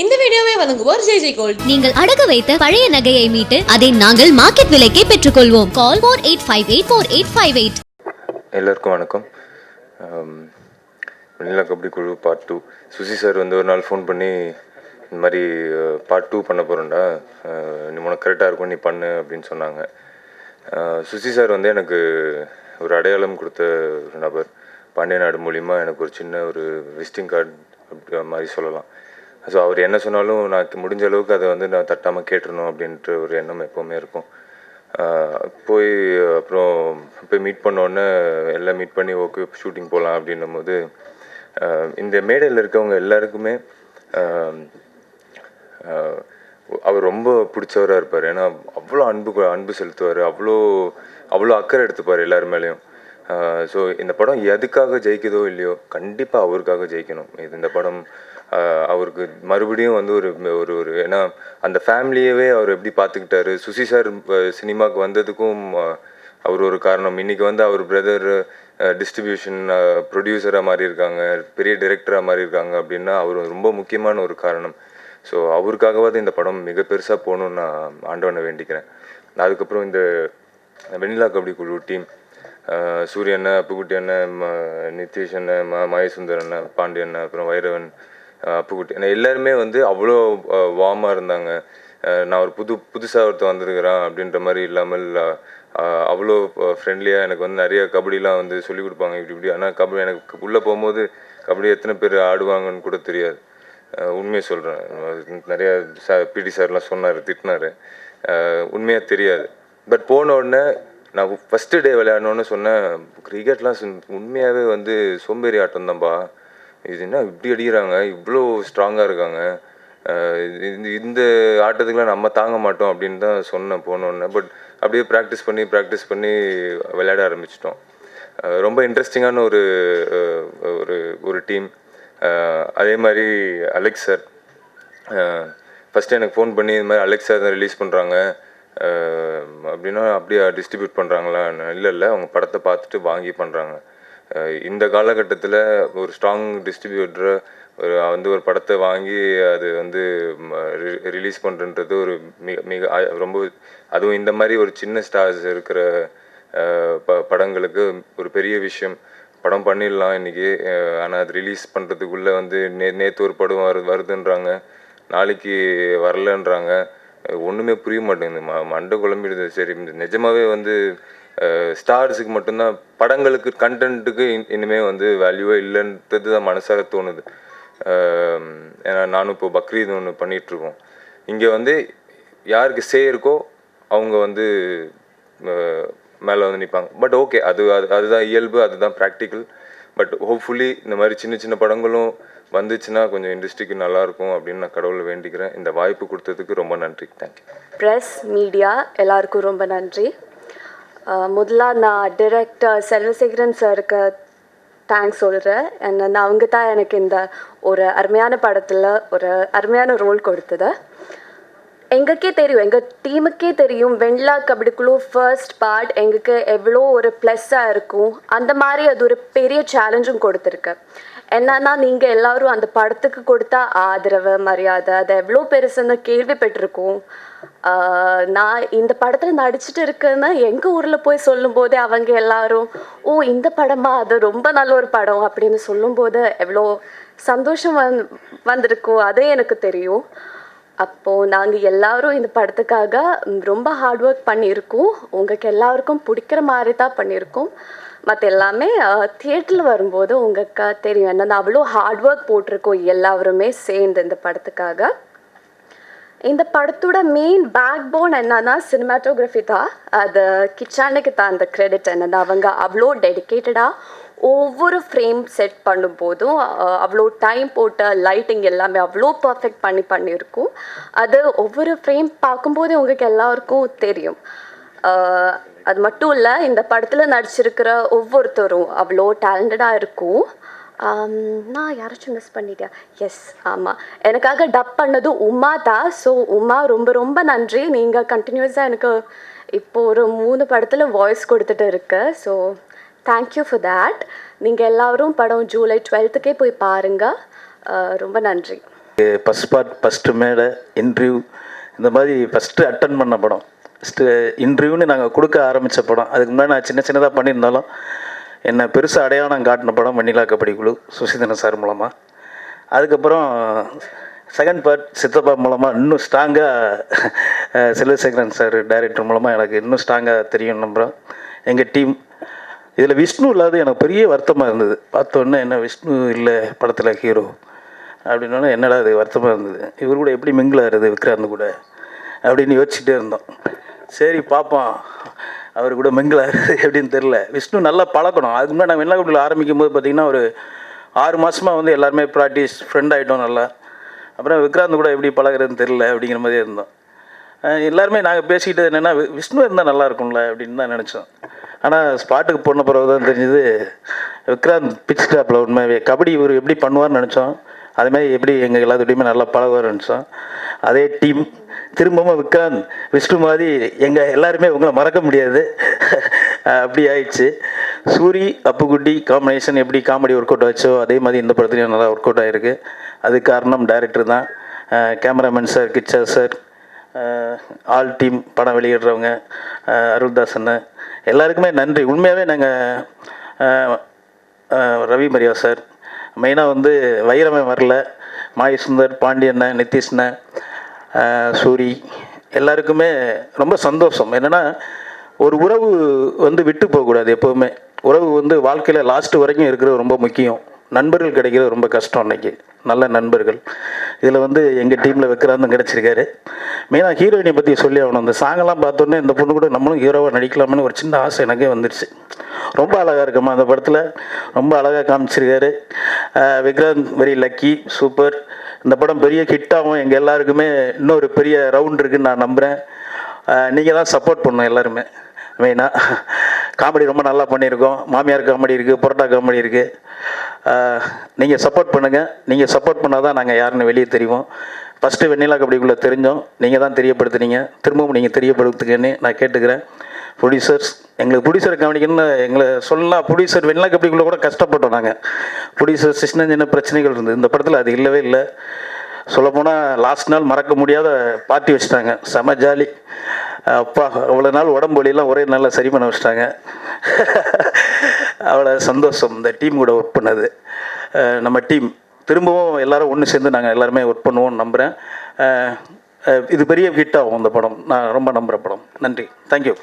இந்த வீடியோவை வழங்குவோர் ஜெய் ஜெய் கோல்ட். நீங்கள் அடகு வைத்த பழைய நகையை மீட்டு அதை நாங்கள் மார்க்கெட் விலைக்கே பெற்றுக்கொள்வோம். Call four eight five eight four eight five eight எல்லாருக்கும் வணக்கம். வெண்ணிலா கபடி குழு பார்ட் டூ சுசி சார் வந்து ஒரு நாள் ஃபோன் பண்ணி இந்த மாதிரி பார்ட் டூ பண்ண போகிறேன்டா நீ உனக்கு கரெக்டாக இருக்கும் நீ பண்ணு அப்படின்னு சொன்னாங்க. சுசி சார் வந்து எனக்கு ஒரு அடையாளம் கொடுத்த ஒரு நபர். பாண்டிய நாடு மூலிமா எனக்கு ஒரு சின்ன ஒரு விசிட்டிங் கார்டு அப்படி மாதிரி சொல்லலாம். ஸோ அவர் என்ன சொன்னாலும் நான் முடிஞ்ச அளவுக்கு அதை வந்து நான் தட்டாமல் கேட்டுருணும் அப்படின்ற ஒரு எண்ணம் எப்போவுமே இருக்கும். போய் அப்புறம் போய் மீட் பண்ண உடனே எல்லாம் மீட் பண்ணி ஓகே ஷூட்டிங் போகலாம் அப்படின்னும் போது இந்த மேடையில் இருக்கவங்க எல்லாருக்குமே அவர் ரொம்ப பிடிச்சவராக இருப்பார். ஏன்னா அவ்வளோ அன்பு அன்பு செலுத்துவார். அவ்வளோ அவ்வளோ அக்கறை எடுத்துப்பார் எல்லார் மேலேயும். ஸோ இந்த படம் எதுக்காக ஜெயிக்குதோ இல்லையோ கண்டிப்பாக அவருக்காக ஜெயிக்கணும். இது இந்த படம் அவருக்கு மறுபடியும் வந்து ஒரு ஒரு ஒரு ஏன்னா அந்த ஃபேமிலியவே அவர் எப்படி பார்த்துக்கிட்டாரு சுசி சார் சினிமாவுக்கு வந்ததுக்கும் அவர் ஒரு காரணம். இன்னைக்கு வந்து அவர் பிரதர் டிஸ்ட்ரிபியூஷன் ப்ரொடியூசராக மாறி இருக்காங்க பெரிய டிரெக்டராக மாறி இருக்காங்க அப்படின்னா அவர் ரொம்ப முக்கியமான ஒரு காரணம். ஸோ அவருக்காகவாவது இந்த படம் மிக பெருசாக போகணும்னு நான் ஆண்டவனை வேண்டிக்கிறேன். அதுக்கப்புறம் இந்த வெண்ணிலா கபடி குழு டீம் சூரியண்ண அப்புக்குட்டி அண்ணன் ம- நிதிஷ் அண்ணன் ம மகேசுந்தர் அண்ணன் பாண்டியண்ணன் அப்புறம் வைரவன் அஹ் அப்புக்குட்டி எல்லாருமே வந்து அவ்வளோ வார்மாக இருந்தாங்க. நான் ஒரு புது புதுசாக ஒருத்தன் வந்திருக்கிறேன் அப்படின்ற மாதிரி இல்லாமல் அவ்வளோ ஃப்ரெண்ட்லியாக எனக்கு வந்து நிறைய கபடிலாம் வந்து சொல்லிக் கொடுப்பாங்க இப்படி இப்படி. ஆனால் கபடி எனக்கு உள்ளே போகும்போது கபடி எத்தனை பேர் ஆடுவாங்கன்னு கூட தெரியாது. உண்மையை சொல்கிறேன் நிறைய சா பிடி சார்லாம் சொன்னார் திட்டினார். உண்மையாக தெரியாது. பட் போன உடனே நான் ஃபஸ்ட்டு டே விளையாடணுன்னு சொன்னேன். கிரிக்கெட்லாம் உண்மையாகவே வந்து சோம்பேறி ஆட்டம் தான்ப்பா இது என்ன இப்படி அடிக்கிறாங்க? இவ்வளோ ஸ்ட்ராங்காக இருக்காங்க. இந்த இந்த ஆட்டத்துக்குலாம் நம்ம தாங்க மாட்டோம் அப்படின்னு தான் சொன்னேன் போனோன்னே பட் அப்படியே ப்ராக்டிஸ் பண்ணி ப்ராக்டிஸ் பண்ணி விளையாட ஆரம்பிச்சிட்டோம். ரொம்ப இன்ட்ரெஸ்டிங்கான ஒரு ஒரு ஒரு டீம் அதே மாதிரி அலெக்ஸ் சார் ஃபஸ்ட்டு எனக்கு ஃபோன் பண்ணி இது மாதிரி அலெக்ஸா தான் ரிலீஸ் பண்ணுறாங்க அப்படின்னா அப்படியே டிஸ்ட்ரிபியூட் பண்ணுறாங்களா இல்லை இல்லை அவங்க படத்தை பார்த்துட்டு வாங்கி பண்ணுறாங்க இந்த காலகட்டத்தில் ஒரு ஸ்ட்ராங் டிஸ்ட்ரிபியூட்டர் ஒரு வந்து ஒரு படத்தை வாங்கி அது வந்து ரிலீஸ் பண்ணுறன்றது ஒரு மிக மிக ரொம்ப அதுவும் இந்த மாதிரி ஒரு சின்ன ஸ்டார்ஸ் இருக்கிற ப படங்களுக்கு ஒரு பெரிய விஷயம். படம் பண்ணிடலாம் இன்றைக்கி ஆனால் அது ரிலீஸ் பண்ணுறதுக்குள்ளே வந்து நே நேற்று ஒரு படம் வரு வருதுன்றாங்க. நாளைக்கு வரலன்றாங்க. ஒன்றுமே புரிய மாட்டேங்குது. ம மண்டை குழம்பிடுது. சரி நிஜமாகவே நிஜமாவே வந்து ஸ்டார்ஸுக்கு மட்டும்தான் படங்களுக்கு கண்டென்ட்டுக்கு இனிமேல் வந்து வேல்யூவே இல்லைன்றது தான் மனசாக தோணுது ஏன்னா நானும் இப்போ பக்ரீத் ஒன்று பண்ணிகிட்ருக்கோம் இங்கே வந்து யாருக்கு சே இருக்கோ அவங்க வந்து மேலே வந்து நிற்பாங்க பட் ஓகே அது அது அதுதான் இயல்பு அதுதான் ப்ராக்டிக்கல் பட் ஹோப்ஃபுல்லி இந்த மாதிரி சின்ன சின்ன படங்களும் வந்துச்சுன்னா கொஞ்சம் இண்டஸ்ட்ரிக்கு நல்லாயிருக்கும் அப்படின்னு நான் கடவுளை வேண்டிக்கிறேன். இந்த வாய்ப்பு கொடுத்ததுக்கு ரொம்ப நன்றி. தேங்க்யூ ப்ரெஸ் மீடியா எல்லாருக்கும் ரொம்ப நன்றி. முதலாக நான் டிரெக்டர் செல்வசேகரன் சாருக்கு தேங்க்ஸ் சொல்கிறேன் and அவங்க தான் எனக்கு இந்த ஒரு அருமையான படத்தில் ஒரு அருமையான ரோல் கொடுத்தது. எங்களுக்கே தெரியும் எங்கள் டீமுக்கே தெரியும் வெண்லா கபடிக்குழு ஃபர்ஸ்ட் பார்ட் எங்களுக்கு எவ்வளோ ஒரு ப்ளஸ்ஸாக இருக்கும். அந்த மாதிரி அது ஒரு பெரிய சேலஞ்சும் கொடுத்துருக்கு. என்னன்னா நீங்கள் எல்லாரும் அந்த படத்துக்கு கொடுத்த ஆதரவு மரியாதை அதை எவ்வளோ பெருசுன்னு கேள்விப்பட்டிருக்கோம். நான் இந்த படத்தில் நடிச்சுட்டு இருக்கேன்னு எங்கள் ஊரில் போய் சொல்லும்போதே அவங்க எல்லாரும் ஓ இந்த படமா? அது ரொம்ப நல்ல ஒரு படம் அப்படின்னு சொல்லும்போது எவ்வளோ சந்தோஷம் வந் வந்திருக்கும் அதே எனக்கு தெரியும். அப்போது நாங்கள் எல்லாரும் இந்த படத்துக்காக ரொம்ப ஹார்ட் ஒர்க் பண்ணியிருக்கோம். உங்களுக்கு எல்லாருக்கும் பிடிக்கிற மாதிரி தான் பண்ணியிருக்கோம். மற்ற எல்லாமே தியேட்டரில் வரும்போது உங்களுக்கு தெரியும். என்னென்ன அவ்வளோ ஹார்ட் ஒர்க் போட்டிருக்கோம் எல்லாருமே சேர்ந்து இந்த படத்துக்காக. இந்த படத்தோட மெயின் பேக் போன் என்னன்னா சினிமாட்டோகிராஃபி தான். அது கிச்சானுக்கு தான் அந்த கிரெடிட் என்னன்னா அவங்க அவ்வளோ டெடிக்கேட்டடாக ஒவ்வொரு ஃப்ரேம் செட் பண்ணும்போதும் அவ்வளோ டைம் போட்ட லைட்டிங் எல்லாமே அவ்வளோ பர்ஃபெக்ட் பண்ணி பண்ணியிருக்கும். அது ஒவ்வொரு ஃப்ரேம் பார்க்கும்போதே உங்களுக்கு எல்லாருக்கும் தெரியும். அது மட்டும் இல்லை இந்த படத்தில் நடிச்சிருக்கிற ஒவ்வொருத்தரும் அவ்வளோ டேலண்டடாக இருக்கும். நான் யாராச்சும் மிஸ் பண்ணிட்டேன் எஸ் ஆமாம் எனக்காக டப் பண்ணது உமா தான். ஸோ உமா ரொம்ப ரொம்ப நன்றி. நீங்கள் கண்டினியூஸாக எனக்கு இப்போ ஒரு மூணு படத்தில் வாய்ஸ் கொடுத்துட்டு இருக்கு. ஸோ தேங்க்யூ ஃபார் தேட் நீங்கள் எல்லாரும் படம் ஜூலை டுவெல்த்துக்கே போய் பாருங்கள் ரொம்ப நன்றி. ஃபஸ்ட் பார்ட் ஃபஸ்ட்டு மேடை இன்டர்வியூ இந்த மாதிரி ஃபஸ்ட்டு அட்டன் பண்ண படம். இன்டர்வியூன்னு நாங்கள் கொடுக்க ஆரம்பித்த படம். அதுக்கு முன்னாடி நான் சின்ன சின்னதாக பண்ணியிருந்தாலும் என்னை பெருசாக அடையாளம் காட்டின படம் வெண்ணிலா கபடி குழு சுசிதன சார் மூலமாக அதுக்கப்புறம் செகண்ட் பார்ட் சித்தப்பா மூலமாக இன்னும் ஸ்ட்ராங்காக செல்வசேகரன் சார் டைரக்டர் மூலமாக எனக்கு இன்னும் ஸ்ட்ராங்காக தெரியும் நம்புகிறோம் எங்கள் டீம் இதில் விஷ்ணு இல்லாத எனக்கு பெரிய வருத்தமாக இருந்தது. பார்த்தோன்னே என்ன விஷ்ணு இல்லை படத்தில் ஹீரோ அப்படின்னா என்னடா இது வருத்தமாக இருந்தது? இவர் கூட எப்படி மிங்கிளாருது விக்ராந்த் கூட? அப்படின்னு யோசிச்சுட்டே இருந்தோம். சரி பார்ப்போம் அவர் கூட மிங்கிளாருது எப்படின்னு தெரில விஷ்ணு நல்லா பழக்கணும். அதுக்கு முன்னாடி நான் வெள்ளக்கப்பில் ஆரம்பிக்கும் போது பார்த்திங்கன்னா ஒரு ஆறு மாதமாக வந்து எல்லாருமே ப்ராக்டிஸ் ஃப்ரெண்ட் ஆகிட்டோம் நல்லா. அப்புறம் விக்ராந்த் கூட எப்படி பழகுறதுன்னு தெரில அப்படிங்கிற மாதிரி இருந்தோம். எல்லாருமே நாங்கள் பேசிக்கிட்டது என்னென்னா விஷ்ணு இருந்தால் நல்லா இருக்கும்ல அப்படின்னு தான் நினச்சோம். ஆனால் ஸ்பாட்டுக்கு போன பிறகு தான் தெரிஞ்சது விக்ராந்த் பிச் டாப்பில் உண்மையாகவே கபடி இவர் எப்படி பண்ணுவார்னு நினச்சோம். அதுமாதிரி எப்படி எங்கள் எல்லாத்துடையுமே நல்லா பழகுவார்னு நினச்சோம். அதே டீம் திரும்பவும் விக்ராந்த் விஷ்ணு மாதிரி எங்கள் எல்லாருமே உங்களை மறக்க முடியாது. அப்படி ஆயிடுச்சு. சூரி அப்புக்குட்டி காம்பினேஷன் எப்படி காமெடி ஒர்க் அவுட் ஆச்சோ அதே மாதிரி இந்த படத்துலையும் நல்லா ஒர்க் அவுட் ஆகிருக்கு அதுக்கு காரணம் டைரக்டர் தான். Cameraman sir Kichcha sir all team படம் வெளியிடுறவங்க அஹ் அருள்தாசன் எல்லாருக்குமே நன்றி. உண்மையாகவே நாங்கள் ரவி மரியா சார் மெயினாக வந்து வைரமே வரல. மாயசுந்தர் பாண்டியண்ணன் பாண்டியண்ண நிதிஷ்ண்ண சூரி எல்லாருக்குமே ரொம்ப சந்தோஷம். என்னென்னா ஒரு உறவு வந்து விட்டு போகக்கூடாது எப்போவுமே. உறவு வந்து வாழ்க்கையில் லாஸ்ட் வரைக்கும் இருக்கிறது ரொம்ப முக்கியம். நண்பர்கள் கிடைக்கிறது ரொம்ப கஷ்டம் அன்றைக்கி நல்ல நண்பர்கள். இதில் வந்து எங்கள் டீமில் விக்ராந்தும் கிடச்சிருக்காரு. மெயினாக ஹீரோயினை பற்றி சொல்லி ஆகணும். அந்த சாங்கெல்லாம் பார்த்தோன்னே இந்த பொண்ணு கூட நம்மளும் ஹீரோவாக நடிக்கலாம்னு ஒரு சின்ன ஆசை எனக்கே வந்துருச்சு. ரொம்ப அழகாக இருக்குமா அந்த படத்தில். ரொம்ப அழகாக காமிச்சிருக்காரு. விக்ராந்த் வெரி லக்கி சூப்பர் இந்த படம் பெரிய ஹிட்டாகவும் எங்கள் எல்லாருக்குமே இன்னொரு பெரிய ரவுண்ட் இருக்குன்னு நான் நம்புகிறேன் நீங்கள் தான் சப்போர்ட் பண்ணணும் எல்லாருமே. மெயினாக காமெடி ரொம்ப நல்லா பண்ணியிருக்கோம். மாமியார் காமெடி இருக்குது புரோட்டா காமெடி இருக்குது நீங்கள் சப்போர்ட் பண்ணுங்கள் நீங்கள் சப்போர்ட் பண்ணால் தான் நாங்கள் யாருன்னு வெளியே தெரிவோம். ஃபஸ்ட்டு வெண்ணிலா கபடிக்குள்ளே தெரிஞ்சோம். நீங்கள் தான் தெரியப்படுத்துனீங்க. திரும்பவும் நீங்கள் தெரியப்படுத்துங்கன்னு நான் கேட்டுக்கிறேன். ப்ரொடியூசர்ஸ் எங்களுக்கு ப்ரொடியூசரை கவனிக்கணும்னு எங்களை சொல்லலாம் ப்ரொடியூசர் வெண்ணிலா கப்படிக்குள்ளே கூட கஷ்டப்பட்டோம் நாங்கள் ப்ரொடியூசர் சின்ன சின்ன பிரச்சனைகள் இருந்தது. இந்த படத்தில் அது இல்லவே இல்லை. சொல்லப்போனால் லாஸ்ட் நாள் மறக்க முடியாத பார்ட்டி வச்சுட்டாங்க. செம ஜாலி. அப்பா அவ்வளோ நாள் உடம்பு வழியெல்லாம் ஒரே நாளில் சரி பண்ண வச்சுட்டாங்க. அவ்வளோ சந்தோஷம். இந்த டீம் கூட ஒர்க் பண்ணது. நம்ம டீம் திரும்பவும் எல்லாரும் ஒன்று சேர்ந்து நாங்கள் எல்லாருமே ஒர்க் பண்ணுவோம்னு நம்புகிறேன் இது பெரிய ஹிட் ஆகும் இந்த படம். நான் ரொம்ப நம்புகிற படம். நன்றி. தேங்க்யூ